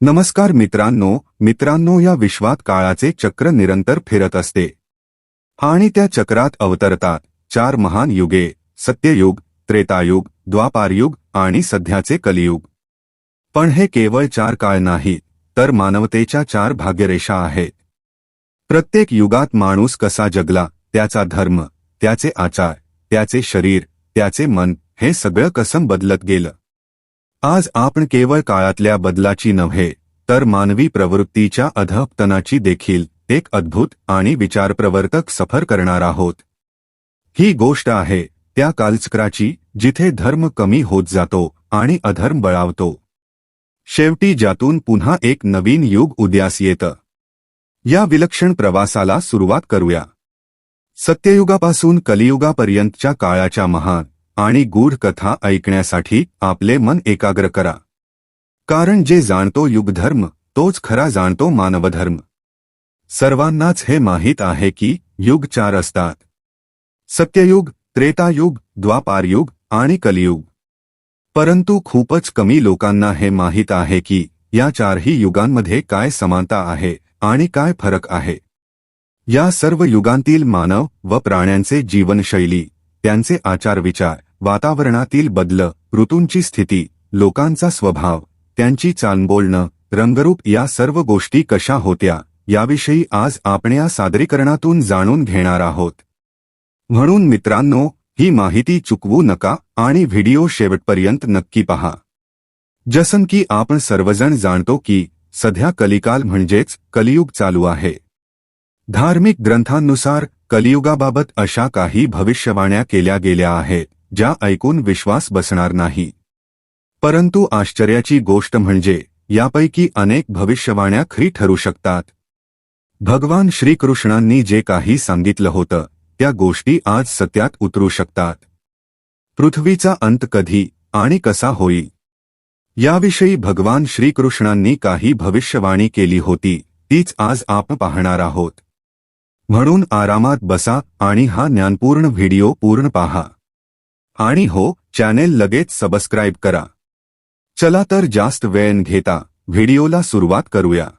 नमस्कार मित्रांनो मित्रांनो या विश्वात काळाचे चक्र निरंतर फिरत असते. आणि त्या चक्रात अवतरतात चार महान युगे सत्ययुग त्रेतायुग द्वापारयुग आणि सध्याचे कलियुग. पण हे केवळ चार काळ नाही तर मानवतेच्या चार भाग्यरेषा आहेत. प्रत्येक युगात माणूस कसा जगला त्याचा धर्म त्याचे आचार त्याचे शरीर त्याचे मन हे सगळं कसं बदलत गेलं? आज आपण केवळ काळातल्या बदलाची नव्हे तर मानवी प्रवृत्तीच्या अधपतनाची देखील एक अद्भुत आणि विचारप्रवर्तक सफर करणार आहोत. ही गोष्ट आहे त्या कालचक्राची जिथे धर्म कमी होत जातो आणि अधर्म बळावतो. शेवटी ज्यातून पुन्हा एक नवीन युग उद्यास येतं. या विलक्षण प्रवासाला सुरुवात करूया. सत्ययुगापासून कलियुगापर्यंतच्या काळाच्या महान आणि गूढ कथा ऐकण्यासाठी आपले मन एकाग्र करा. कारण जे जाणतो युगधर्म तोच खरा जाणतो मानवधर्म. सर्वांनाच हे माहीत आहे की युग चार असतात. सत्ययुग त्रेतायुग द्वापारयुग आणि कलियुग. परंतु खूपच कमी लोकांना हे माहीत आहे की या चारही युगांमध्ये काय समानता आहे आणि काय फरक आहे. या सर्व युगांतील मानव व प्राण्यांचे जीवनशैली त्यांचे आचारविचार वातावरणातील बदल ऋतूंची स्थिती लोकांचा स्वभाव त्यांची चालबोलणं रंगरूप या सर्व गोष्टी कशा होत्या याविषयी आज आपण या सादरीकरणातून जाणून घेणार आहोत. म्हणून मित्रांनो ही माहिती चुकवू नका आणि व्हिडिओ शेवटपर्यंत नक्की पहा. जसन की आपण सर्वजण जाणतो की सध्या कलिकाल म्हणजेच कलियुग चालू आहे. धार्मिक ग्रंथांनुसार कलियुगाबाबत अशा काही भविष्यवाण्या केल्या गेल्या आहेत. ज्या ऐकून विश्वास बसणार नाही. परंतु आश्चर्याची गोष्ट म्हणजे यापैकी अनेक भविष्यवाण्या खरी ठरू शकतात. भगवान श्रीकृष्णांनी जे काही सांगितलं होतं त्या गोष्टी आज सत्यात उतरू शकतात. पृथ्वीचा अंत कधी आणि कसा होईल? याविषयी भगवान श्रीकृष्णांनी काही भविष्यवाणी केली होती तीच आज आपण पाहणार आहोत. म्हणून आरामात बसा आणि हा ज्ञानपूर्ण व्हिडिओ पूर्ण पहा. आणि हो चॅनेल लगेच सबस्क्राईब करा. चला तर जास्त वेळ घेता व्हिडिओला सुरुवात करूया.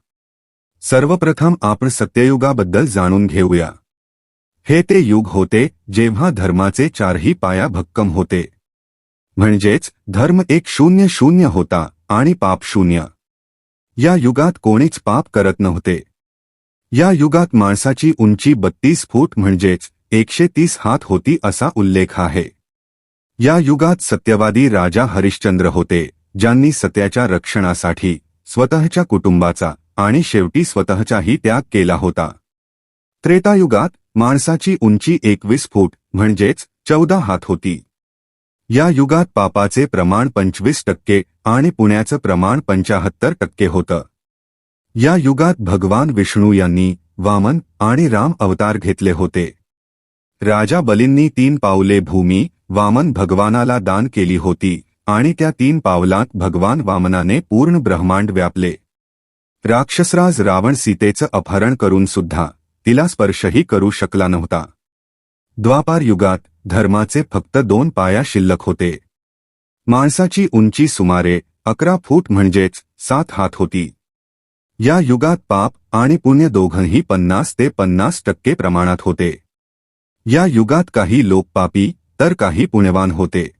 सर्वप्रथम आपण सत्ययुगाबद्दल जाणून घेऊया. हे ते युग होते जेव्हा धर्माचे चारही पाया भक्कम होते. म्हणजेच धर्म एक शून्य शून्य होता आणि पाप शून्य. या युगात कोणीच पाप करत नव्हते. या युगात माणसाची उंची बत्तीस फूट म्हणजेच एकशे तीस हात होती असा उल्लेख आहे. या युगात सत्यवादी राजा हरिश्चंद्र होते ज्यांनी सत्याच्या रक्षणासाठी स्वतःच्या कुटुंबाचा आणि शेवटी स्वतःचाही त्याग केला होता. त्रेतायुगात माणसाची उंची एकवीस फूट म्हणजेच चौदा हात होती. या युगात पापाचे प्रमाण पंचवीस टक्के आणि पुण्याचं प्रमाण पंचाहत्तर टक्के होतं. या युगात भगवान विष्णू यांनी वामन आणि राम अवतार घेतले होते. राजा बलींनी तीन पावले भूमी वामन भगवानाला दान केली होती आणि त्या तीन पावलात भगवान वामनाने पूर्ण ब्रह्मांड व्यापले. राक्षसराज रावण सीतेचं अपहरण करून सुद्धा तिला स्पर्शही करू शकला नव्हता. द्वापार युगात धर्माचे फक्त दोन पाया शिल्लक होते. माणसाची उंची सुमारे अकरा फूट म्हणजेच सात हात होती. या युगात पाप आणि पुण्य दोघंही पन्नास ते पन्नास टक्के प्रमाणात होते. या युगात काही लोक पापी तर काही पुण्यवान होते.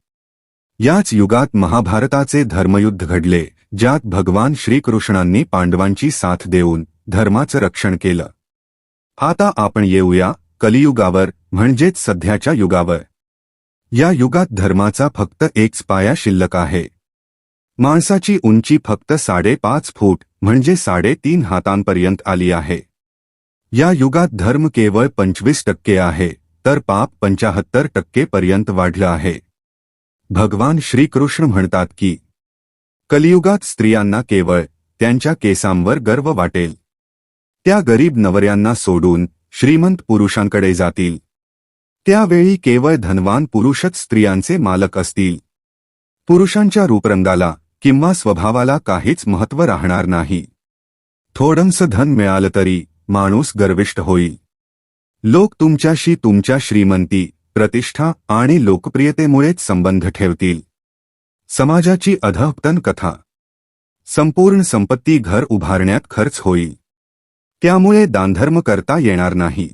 याच युगात महाभारताचे धर्मयुद्ध घडले ज्यात भगवान श्रीकृष्णांनी पांडवांची साथ देऊन धर्माचं रक्षण केलं. आता आपण येऊया कलियुगावर म्हणजेच सध्याच्या युगावर. या युगात धर्माचा फक्त एकच पाया शिल्लक आहे. माणसाची उंची फक्त साडेपाच फूट म्हणजे साडेतीन हातांपर्यंत आली आहे. या युगात धर्म केवळ पंचवीस टक्के आहे. तर पाप पंचाहत्तर टक्के पर्यंत वाढलं आहे. भगवान श्रीकृष्ण म्हणतात की कलियुगात स्त्रियांना केवळ त्यांच्या केसांवर गर्व वाटेल. त्या गरीब नवऱ्यांना सोडून श्रीमंत पुरुषांकडे जातील. त्यावेळी केवळ धनवान पुरुषच स्त्रियांचे मालक असतील. पुरुषांच्या रूपरंगाला किंवा स्वभावाला काहीच महत्त्व राहणार नाही. थोडंसं धन मिळालं तरी माणूस गर्विष्ट होईल. लोक तुमच्याशी तुमच्या श्रीमंती प्रतिष्ठा आणि लोकप्रियतेमुळेच संबंध ठेवतील. समाजाची अधःपतन कथा. संपूर्ण संपत्ती घर उभारण्यात खर्च होईल. त्यामुळे दानधर्म करता येणार नाही.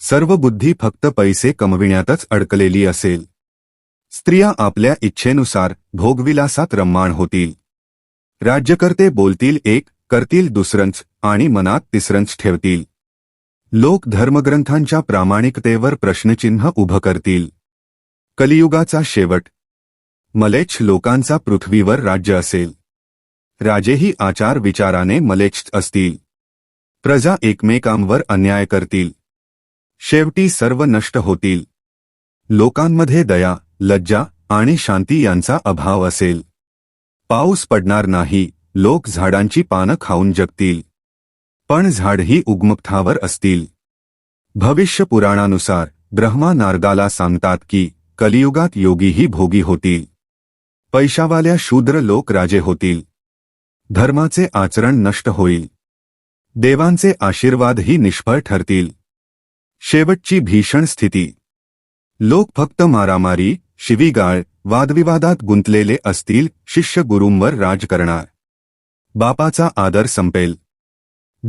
सर्व बुद्धी फक्त पैसे कमविण्यातच अडकलेली असेल. स्त्रिया आपल्या इच्छेनुसार भोगविलासात रम्माण होतील. राज्यकर्ते बोलतील एक करतील दुसरंच आणि मनात तिसरंच ठेवतील. लोक धर्मग्रंथांच्या प्रामाणिकतेवर प्रश्नचिन्ह उभं करतील. कलियुगाचा शेवट. मलेच्छ लोकांचा पृथ्वीवर राज्य असेल. राजेही आचार विचाराने मलेच्छ असतील. प्रजा एकमेकांवर अन्याय करतील. शेवटी सर्व नष्ट होतील. लोकांमध्ये दया लज्जा आणि शांती यांचा अभाव असेल. पाऊस पडणार नाही लोक झाडांची पानं खाऊन जगतील. पण झाडही उगमकथावर असतील. भविष्य पुराणानुसार ब्रह्मा नारदाला सांगतात की कलियुगात योगीही भोगी होतील. पैशावाल्या शूद्र लोक राजे होतील. धर्माचे आचरण नष्ट होईल. देवांचे आशीर्वादही निष्फळ ठरतील. शेवटची भीषण स्थिती. लोक फक्त मारामारी शिवीगाळ वादविवादात गुंतलेले असतील शिष्य गुरूंवर राज करणार. बापाचा आदर संपेल.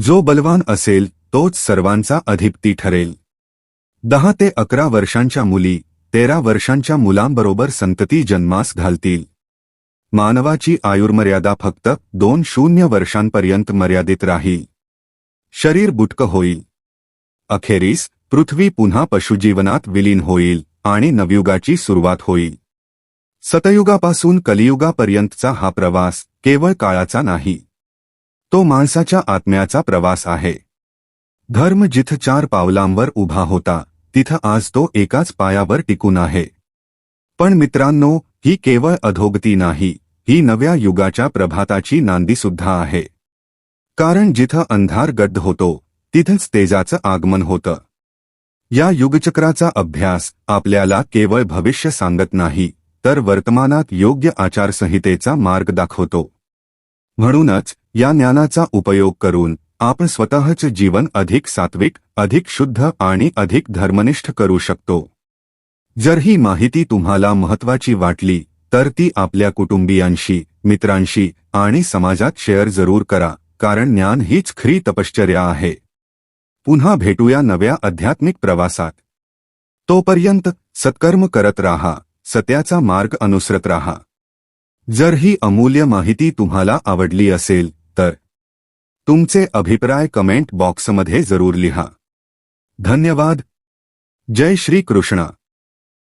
जो बलवान असेल तोच सर्वांचा अधिपती ठरेल. दहा ते अकरा वर्षांच्या मुली तेरा वर्षांच्या मुलांबरोबर संतती जन्मास घालतील. मानवाची आयुर्मर्यादा फक्त दोन शून्य वर्षांपर्यंत मर्यादित राहील. शरीर बुटकं होईल. अखेरीस पृथ्वी पुन्हा पशुजीवनात विलीन होईल आणि नवयुगाची सुरुवात होईल. सतयुगापासून कलियुगापर्यंतचा हा प्रवास केवळ काळाचा नाही. तो माणसाच्या आत्म्याचा प्रवास आहे. धर्म जिथं चार पावलांवर उभा होता तिथं आज तो एकाच पायावर टिकून आहे. पण मित्रांनो ही केवळ अधोगती नाही ही नव्या युगाच्या प्रभाताची नांदी सुद्धा आहे. कारण जिथं अंधार गड्ड होतो तिथंच तेजाचं आगमन होतं. या युगचक्राचा अभ्यास आपल्याला केवळ भविष्य सांगत नाही तर वर्तमानात योग्य आचारसंहितेचा मार्ग दाखवतो. म्हणूनच या ज्ञानाचा उपयोग करून आपण स्वतःच जीवन अधिक सात्विक अधिक शुद्ध आणि अधिक धर्मनिष्ठ करू शकतो. जर ही माहिती तुम्हाला महत्वाची वाटली तर ती आपल्या कुटुंबियांशी मित्रांशी आणि समाजात शेअर जरूर करा कारण ज्ञान हीच खरी तपश्चर्या आहे. पुन्हा भेटूया नव्या आध्यात्मिक प्रवासात. तोपर्यंत सत्कर्म करत राहा सत्याचा मार्ग अनुसरत राहा. जर ही अमूल्य माहिती तुम्हाला आवडली असेल तर तुमचे अभिप्राय कमेंट बॉक्समध्ये जरूर लिहा. धन्यवाद. जय श्री कृष्णा